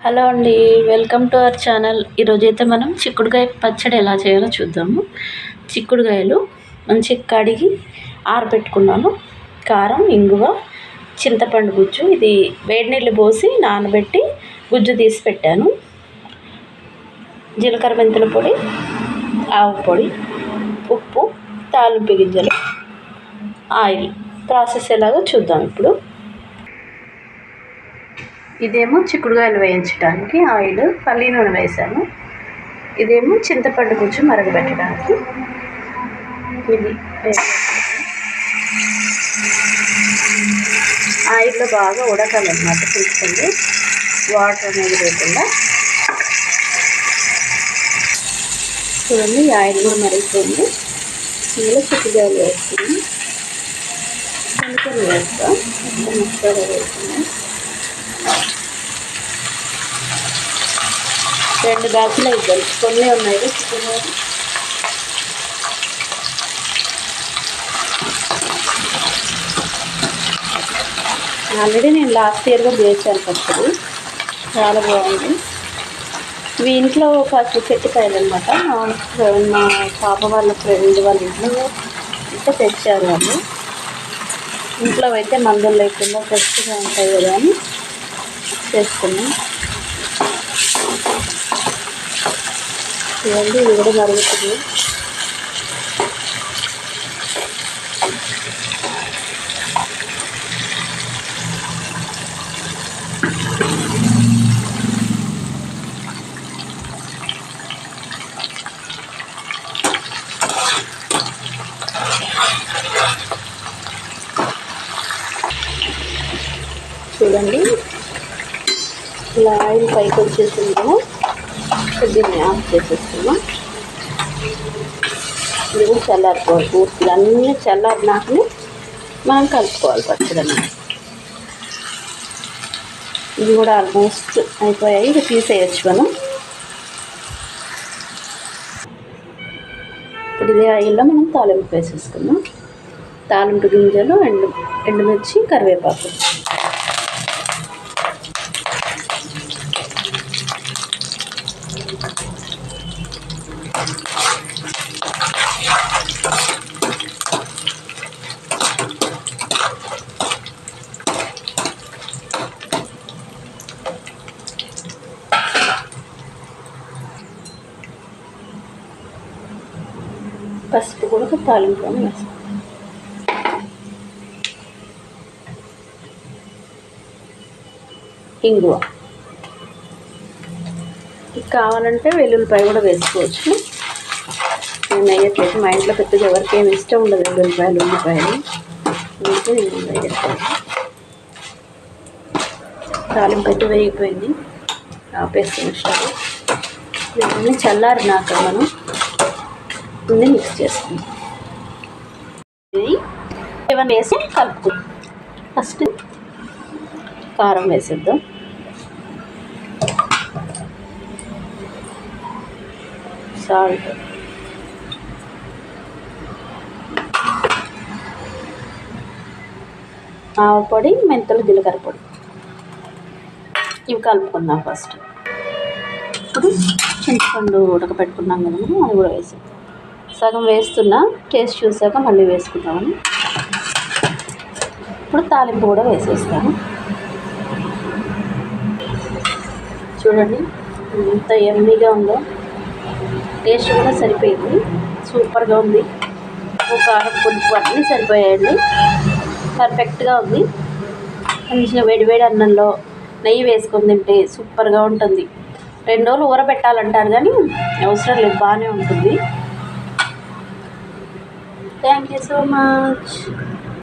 Hello అండి welcome to our channel. ఈరోజు అయితే మనం చిక్కుడుకాయ పచ్చడి ఎలా చేయాలో చూద్దాము. చిక్కుడుకాయలు మంచిగా కడిగి ఆరబెట్టుకున్నాను. కారం ఇంగువ చింతపండు గుజ్జు ఇది వేడి నీళ్ళు పోసి నానబెట్టి గుజ్జు తీసి పెట్టాను. జీలకర్ర మెంతుల పొడి ఆవు పొడి ఉప్పు తాలింపు గింజలు ఆయిల్ ప్రాసెస్ ఎలాగో చూద్దాం ఇప్పుడు. ఇదేమో చిక్కుడుకాయలు వేయించడానికి ఆయిల్ పల్లీ నూనె వేసాను. ఇదేమో చింతపండు గుజ్జు మరగబెట్టడానికి. ఇది ఆయిల్లో బాగా ఉడకాలన్నమాట తీసుకుంది వాటర్ అనేది లేకుండా. చూడండి ఆయిల్ కూడా మరిగిపోయింది. ఇందులో చిక్కుడుకాయలు వేస్తుంది కనుకొని వేస్తాం వేస్తున్నాం రెండు బ్యాచ్లు ఇద్దాం కొన్ని ఉన్నాయి. చికెన్ ఆల్రెడీ నేను లాస్ట్ ఇయర్ కూడా చేశాను పచ్చడి చాలా బాగుంది. ఇవి ఇంట్లో ఫస్ట్ చెట్టుకాయలు అనమాట మా పాప వాళ్ళ ఫ్రెండ్ వాళ్ళ ఇంట్లో అయితే తెచ్చారు వాళ్ళు. ఇంట్లో అయితే మందులు లేకుండా ఫ్రెష్గా ఉంటాయి కదా అని చేసుకున్నాం చూడండి ఇది కూడా మరుగుతుంది. చూడండి. ఇలా ఆయిల్ పైకి వచ్చేసిందో. దీన్ని ఆఫ్ చేసేస్తున్నాం. ఇది కూడా చల్లారిపోవాలి. పూర్తిగా అన్నీ చల్లారినాకనే మనం కలుపుకోవాలి పచ్చడి ఇది కూడా ఆల్మోస్ట్ అయిపోయాయి. ఇది తీసేయచ్చు మనం. ఇప్పుడు ఇదే ఆయిల్లో మనం తాలింపు వేసేసుకున్నాం తాలింపు గింజలు ఎండు ఎండుమిర్చి కరివేపాకు. పసుపు కూడా తాలింపు వేస్తాం. ఇంగువ. కావాలంటే వెల్లుల్లిపాయ కూడా వేసుకోవచ్చు. నేను వేయట్లేదు మా ఇంట్లో పెద్దగా ఎవరికి ఏమి ఇష్టం ఉండదు వెల్లుల్లిపాయలు ఉల్లిపాయలు. అందుకే నేను వేయట్లేదు. తాలింపు అయితే వేగిపోయింది. ఆపేస్తాను ఇష్టం ఇవన్నీ చల్లారినాక మనం ముందే మిక్స్ చేసుకుందాం. ఇవన్నీ వేసి కలుపుకుందాం. ఫస్ట్ కారం వేసేద్దాం. సాల్ట్ ఆవపొడి మెంతులు జీలకర్ర పొడి. ఇవి కలుపుకుందాం ఫస్ట్ ఇప్పుడు చింతపండు ఉడకపెట్టుకున్నాం కదా అది కూడా వేసేద్దాం. సగం వేస్తున్నా టేస్ట్ చూసాక మళ్ళీ వేసుకుందామని ఇప్పుడు తాలింపు కూడా వేసేస్తాను చూడండి ఎంత ఎమ్మీగా ఉందో. టేస్ట్ కూడా సరిపోయింది. సూపర్గా ఉంది. కారం పులుపు అన్నీ సరిపోయాయండి. పర్ఫెక్ట్గా ఉంది. మంచిగా వేడివేడి అన్నంలో నెయ్యి వేసుకొని తింటే సూపర్గా ఉంటుంది. రెండు రోజులు ఊరబెట్టాలంటారు కానీ అవసరం లేదు బాగానే ఉంటుంది. Thank you so much.